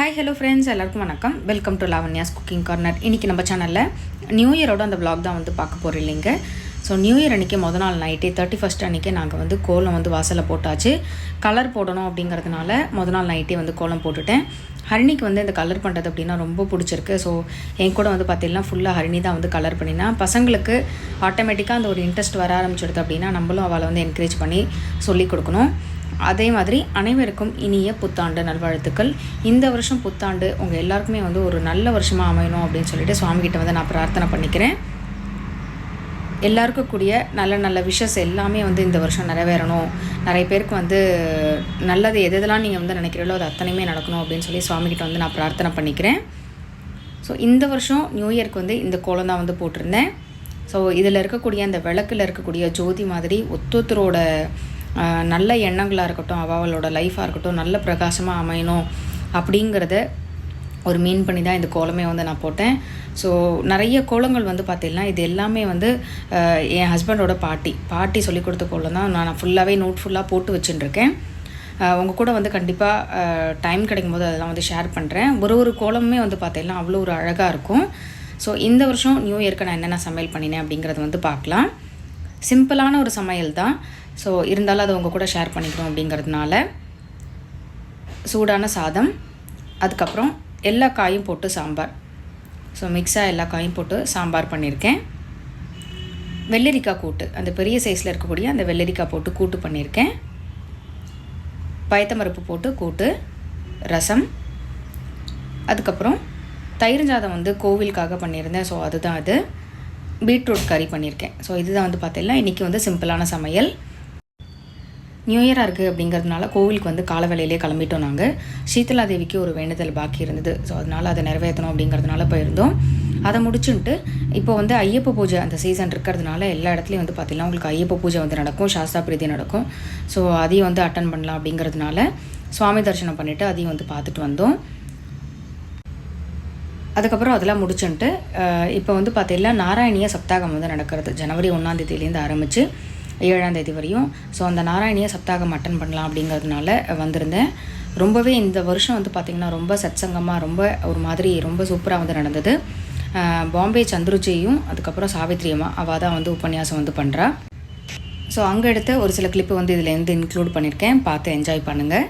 Hi hello friends எல்லாருக்கும் வணக்கம். Welcome to Lavanya's cooking corner இன்றைக்கி நம்ம சேனலில் நியூ இயரோட அந்த vlog தான் வந்து பார்க்க போகிறோம் இல்லைங்க. ஸோ நியூ இயர் அன்றைக்கி முத நாள் நைட்டே தேர்ட்டி ஃபஸ்ட் அன்றைக்கி நாங்கள் வந்து கோலம் வந்து வாசலில் போட்டாச்சு. கலர் போடணும் அப்படிங்கிறதுனால முத நாள் நைட்டே வந்து கோலம் போட்டுட்டேன். ஹரிணிக்கு வந்து இந்த கலர் பண்ணுறது அப்படின்னா ரொம்ப பிடிச்சிருக்கு. ஸோ என் கூட வந்து பார்த்தீங்கன்னா ஃபுல்லாக ஹரிணி தான் வந்து கலர் பண்ணினா. பசங்களுக்கு ஆட்டோமேட்டிக்காக அந்த ஒரு இன்ட்ரெஸ்ட் வர ஆரம்பிச்சிடுது அப்படின்னா நம்மளும் அவளை வந்து என்கரேஜ் பண்ணி சொல்லி கொடுக்கணும். அதே மாதிரி அனைவருக்கும் இனிய புத்தாண்டு நல்வாழ்த்துக்கள். இந்த வருஷம் புத்தாண்டு உங்கள் எல்லாருக்குமே வந்து ஒரு நல்ல வருஷமாக அமையணும் அப்படின்னு சொல்லிட்டு சுவாமிகிட்ட வந்து நான் பிரார்த்தனை பண்ணிக்கிறேன். எல்லாருக்கும் கூடிய நல்ல நல்ல விஷஸ் எல்லாமே வந்து இந்த வருஷம் நிறைவேறணும். நிறைய பேருக்கு வந்து நல்லது எது எதெல்லாம் நீங்கள் வந்து நினைக்கிறீங்களோ அது அத்தனையுமே நடக்கணும் அப்படின்னு சொல்லி சுவாமிகிட்ட வந்து நான் பிரார்த்தனை பண்ணிக்கிறேன். ஸோ இந்த வருஷம் நியூ இயர்க்கு வந்து இந்த கோலம் தான் வந்து போட்டிருந்தேன். ஸோ இதில் இருக்கக்கூடிய அந்த விளக்கில் இருக்கக்கூடிய ஜோதி மாதிரி ஒத்தொத்தரோட நல்ல எண்ணங்களாக இருக்கட்டும் அவளோட லைஃபாக இருக்கட்டும் நல்ல பிரகாசமாக அமையணும் அப்படிங்கிறத ஒரு மீன் பண்ணி தான் இந்த கோலமே வந்து நான் போட்டேன். ஸோ நிறைய கோலங்கள் வந்து பார்த்தீங்கன்னா இது எல்லாமே வந்து என் ஹஸ்பண்டோட பாட்டி. பாட்டி சொல்லி கொடுத்த கோலம் தான் நான் ஃபுல்லாகவே நோட் ஃபுல்லாக போட்டு வச்சுட்டுருக்கேன் உங்கள் கூட வந்து கண்டிப்பாக டைம் கிடைக்கும் போது அதெல்லாம் வந்து ஷேர் பண்ணுறேன் ஒரு ஒரு கோலமுமே வந்து பார்த்தீங்கன்னா அவ்வளோ ஒரு அழகாக இருக்கும். ஸோ இந்த வருஷம் நியூ இயர்க்கு நான் என்னென்ன சமையல் பண்ணினேன் அப்படிங்கிறத வந்து பார்க்கலாம் சிம்பிளான ஒரு சமையல் தான். ஸோ இருந்தாலும் அதை உங்கள் கூட ஷேர் பண்ணிக்கிறோம் அப்படிங்கிறதுனால சூடான சாதம் அதுக்கப்புறம் எல்லா காயும் போட்டு சாம்பார். ஸோ மிக்ஸாக எல்லா காயும் போட்டு சாம்பார் பண்ணியிருக்கேன் வெள்ளரிக்காய் கூட்டு அந்த பெரிய சைஸில் இருக்கக்கூடிய அந்த வெள்ளரிக்காய் போட்டு கூட்டு பண்ணியிருக்கேன் பயத்தமரப்பு போட்டு கூட்டு ரசம். அதுக்கப்புறம் தயிர் சாதம் வந்து கோவிலுக்காக பண்ணியிருந்தேன். ஸோ அதுதான் அது. பீட்ரூட் கறி பண்ணியிருக்கேன் ஸோ இதுதான் வந்து பார்த்தீங்கன்னா இன்றைக்கி வந்து சிம்பிளான சமையல். நியூ இயராக இருக்குது அப்படிங்கிறதுனால கோவிலுக்கு வந்து கால வேலையிலே கிளம்பிட்டோம் நாங்கள் சீதலா தேவிக்கு ஒரு வேண்டுதல் பாக்கி இருந்தது. ஸோ அதனால் அதை நிறைவேற்றணும் அப்படிங்கிறதுனால போயிருந்தோம். அதை முடிச்சுட்டு இப்போ வந்து ஐயப்ப பூஜை அந்த சீசன் இருக்கிறதுனால எல்லா இடத்துலையும் வந்து பார்த்திங்கன்னா உங்களுக்கு ஐயப்ப பூஜை வந்து நடக்கும் சாஸ்தா பிரீதி நடக்கும். ஸோ அதையும் வந்து அட்டன் பண்ணலாம் அப்படிங்கிறதுனால சுவாமி தரிசனம் பண்ணிவிட்டு அதையும் வந்து பார்த்துட்டு வந்தோம். அதுக்கப்புறம் அதெல்லாம் முடிச்சுட்டு இப்போ வந்து பார்த்தீங்கன்னா நாராயணிய சப்தாகம் வந்து நடக்கிறது. ஜனவரி ஒன்றாம் தேதியிலேருந்து ஆரம்பித்து ஏழாம் தேதி வரையும். ஸோ அந்த நாராயணியை சப்தாகம் அட்டன் பண்ணலாம் அப்படிங்கிறதுனால வந்திருந்தேன். ரொம்பவே இந்த வருஷம் வந்து பார்த்திங்கன்னா ரொம்ப சத்சங்கமாக ரொம்ப ஒரு மாதிரி ரொம்ப சூப்பராக வந்து நடந்தது. பாம்பே சந்துருச்சியும் அதுக்கப்புறம் சாவித்ரி அம்மா அவள் தான் வந்து உபன்யாசம் வந்து பண்ணுறா ஸோ அங்கே எடுத்த ஒரு சில கிளிப்பு வந்து இதில் இருந்து இன்க்ளூட் பண்ணியிருக்கேன் பார்த்து என்ஜாய் பண்ணுங்கள்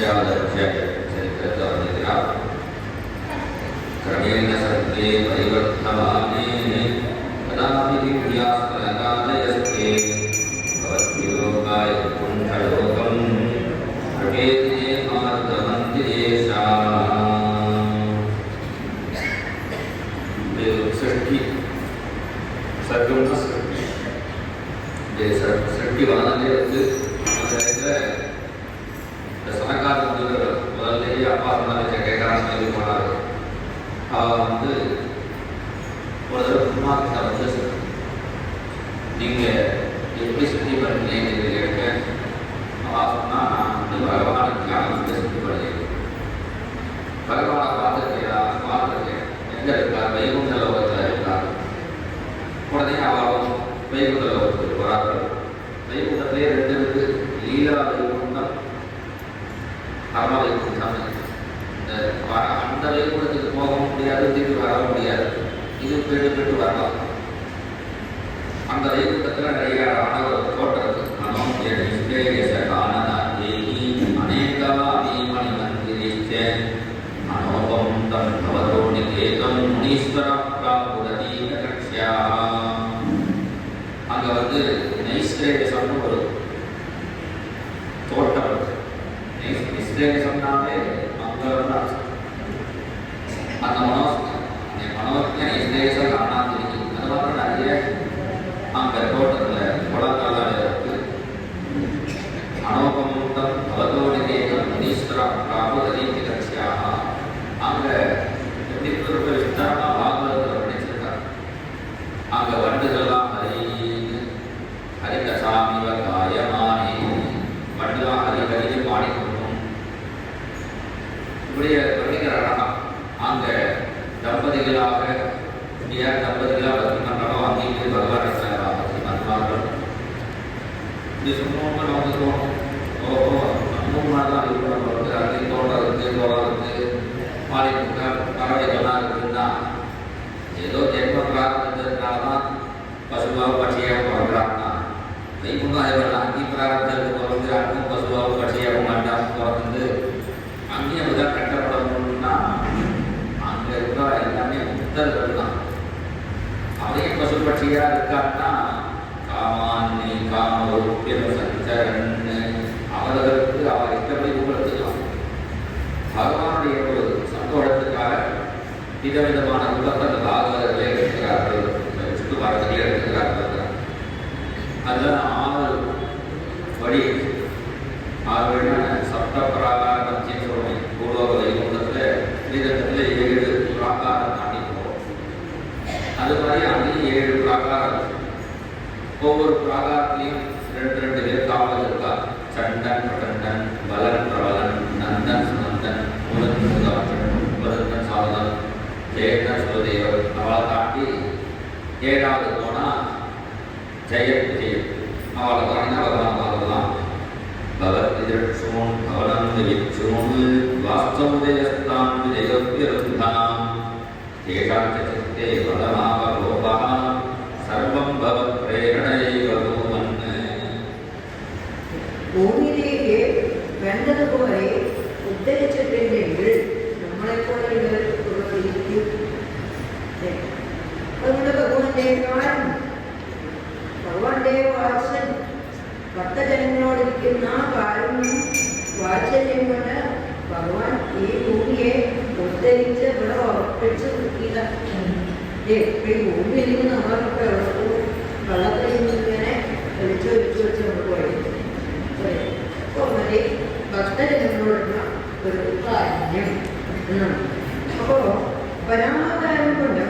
సత్యాల చరిత్ర క్రమేణ அப்பா சொன்னாங்க கேட்கறாங்க இது போனாரு. அவ வந்து ஒரு தடவை பிரம்மாக்கிட்ட வந்து நீங்கள் எப்படி சுற்றி பண்ணீங்கன்னு கேட்க? அவ சொன்னால் நான் வந்து பகவானுக்கு வந்து சுத்தி பண்ணேன் பகவானை பார்த்துருக்கியா பார்த்துருக்கேன். எங்கே இருக்கார்? வைகுண்ட லோகத்தில் இருக்கார். உடனே அவளும் வைகுண்ட லோகத்துக்கு வரார்கள் வைகுண்டத்திலே ரெண்டு இருக்கு லீலா வைகுண்டம் பரம வைகுண்டம். அந்த வைகுண்டத்துக்கு போக முடியாது திரும்பி வர முடியாது? இது போயிட்டு போயிட்டு வரலாம். அந்த வைகுண்டத்தில் நிறைய அணவர் ஒரு தோட்டம் இருக்கு மனம் நிஷ்டேயச அநேகா தீமணி மந்திரிச்ச மனோபம் தம் பவதோ நிகேதம் கட்சியா வந்து ஒரு தோட்டம் இருக்கு. நைஸ்- அர்த்தம் அந்த மனோ அந்த மனோஜ நைஸ்ரேயசம் காணாதிருக்கு அது மாதிரி நிறைய அங்கே தோட்டத்தில் இல்லையா தம்பதிகளாக பக்தி மண்டலம் வாங்கிட்டு பகவான் இருக்கிறாரா பக்தி மன்மார்கள் இது சும்மா நமக்கு தோணும் ஓஹோ நம்ம மாதிரி தான் இது பண்ண போகிறது அது தோன்றதுக்கு தோறதுக்கு மாறி பறவைகள்லாம் இருக்குன்னா ஏதோ ஜென்ம பிரார்த்தத்தினால தான் பசுவாக பட்சியாக பிறகுறாங்கன்னா வைகுண்டம் அதே அங்கி பிரார்த்தத்துக்கு பிறந்து அங்கும் பசுவாக பட்சியாக மாட்டான் பிறந்து அங்கேயும் அப்படிதான் கட்டப்படணும்னா அங்கே இருக்கிற எல்லாமே முக்தர்கள் தான் அவரே பசு பட்சியாக இருக்கான்னா காமான்னி காமரூப்பியம் சஞ்சரன்னு அவர்களுக்கு அவர் இஷ்டப்படி உங்களுக்குலாம் பகவானுடைய ஒரு சந்தோஷத்துக்காக விதவிதமான ரூபத்தில் பாகவதர்களே எடுக்கிறார்கள் விஷ்ணு பாரதிகளே எடுக்கிறார்கள் அதுதான் படி வழி சப்த பிராகார பத்தியம் பூலோக வைகுண்டத்தில் ஸ்ரீரங்கத்தில் ஏழு பிராகாரம் தாண்டி போகிறோம் அது மாதிரி அங்கேயும் ஏழு பிராகாரம். ஒவ்வொரு பிராகாரத்திலையும் ரெண்டு ரெண்டு பேர் காவல் இருக்கா? சண்டன் பிரகண்டன் பலன் பிரபலன் நந்தன் சுனந்தன் முதன் சுதாசன் முதன் சாதன் ஜெயந்தன் சுதேவர் அவளை தாண்டி ஏழாவது போனால் ஜெயன் விஜயன் அவளை தாண்டினா பகவான் பார்க்கலாம் பகவத் விதிரட்சோன் பவனம் விதிச்சோன் வாஸ்தவதயஸ்தாம் விஜயோப்பியருந்தாம் தேஷாம் ச சித்தே பலமாவலோபः சர்வம் பவத் பிரேரணைவ பூமன்னு ഭൂമിയിലേക്ക് വേണ്ടതുപോലെ ഉദ്ധരിച്ചിട്ടുണ്ടെങ്കിൽ നമ്മളെപ്പോലെ ഇരിക്കും അതുകൊണ്ട് ഭഗവാന്റെ കാലം ഭഗവാന്റെ വാത്സൻ ഭക്തജനങ്ങളോടിരിക്കുന്ന ഈ ഭൂമിയെ ഉദ്ധരിച്ച് ഇവിടെ ഉറപ്പിച്ച് നിർത്തിയത് ഈ ഭൂമിയിൽ നമ്മളൊക്കെ വെള്ളത്തിൽ നിന്ന് ഇങ്ങനെ ഒഴിച്ച് ഒഴിച്ച് വെച്ച് നമ്മൾ അപ്പോൾ മതി ഭക്തജനങ്ങളോടുള്ള ഒരു കാര്യം എന്നാണ് അപ്പോ പരാമവതാരം കൊണ്ട്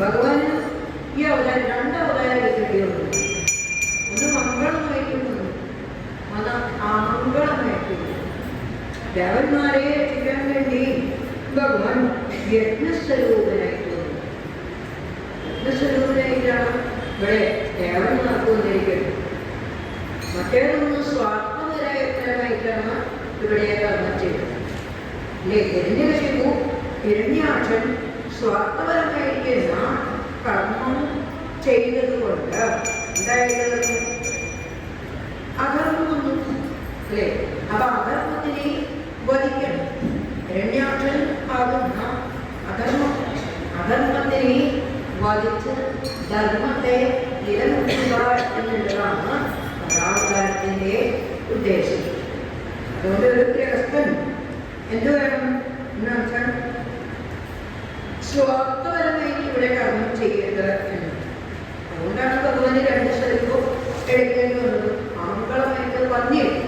ഭഗവാൻ ഈ അവതാരം രണ്ട് അവതാരം കിട്ടിയുള്ളൂ ദേവന്മാരെ രക്ഷിക്കാൻ വേണ്ടി ഭഗവാൻ യജ്ഞസ്വരൂപനായി തോന്നുന്നു. യജ്ഞസ്വരൂപനായിട്ടാണ് ഇവിടെ ദേവന്മാർക്ക് വന്നിരിക്കുന്നത് മറ്റേതൊന്നും സ്വാർത്ഥപരമായിട്ടാണ് ഇവിടെ കർമ്മം ചെയ്തത് എന്നെ ഹിരണ്യകശിപു ഹിരണ്യാക്ഷൻ സ്വാർത്ഥപരമായിരിക്കുന്ന കർമ്മം ചെയ്തത് കൊണ്ട് എന്തായത് അധർമ്മമൊന്നും അല്ലേ? അപ്പൊ അധർമ്മത്തിനെ വധിക്കണം ഹിരണ്യാക്ഷൻ ആകുന്ന അധർമ്മം അധർമ്മത്തിനെ വധിച്ച് ധർമ്മത്തെ നിലനിർത്തുക എന്നുള്ളതാണ് കഥാവതാരത്തിന്റെ ഉദ്ദേശം. അതുകൊണ്ട് ഒരു ഗൃഹസ്ഥൻ എന്തു വേണം സ്വാർത്ഥപരമായിട്ട് ഇവിടെ കർമ്മം ചെയ്യരുത് എന്ന്. അതുകൊണ്ടാണ് ഭഗവാന് രണ്ട് വന്നത്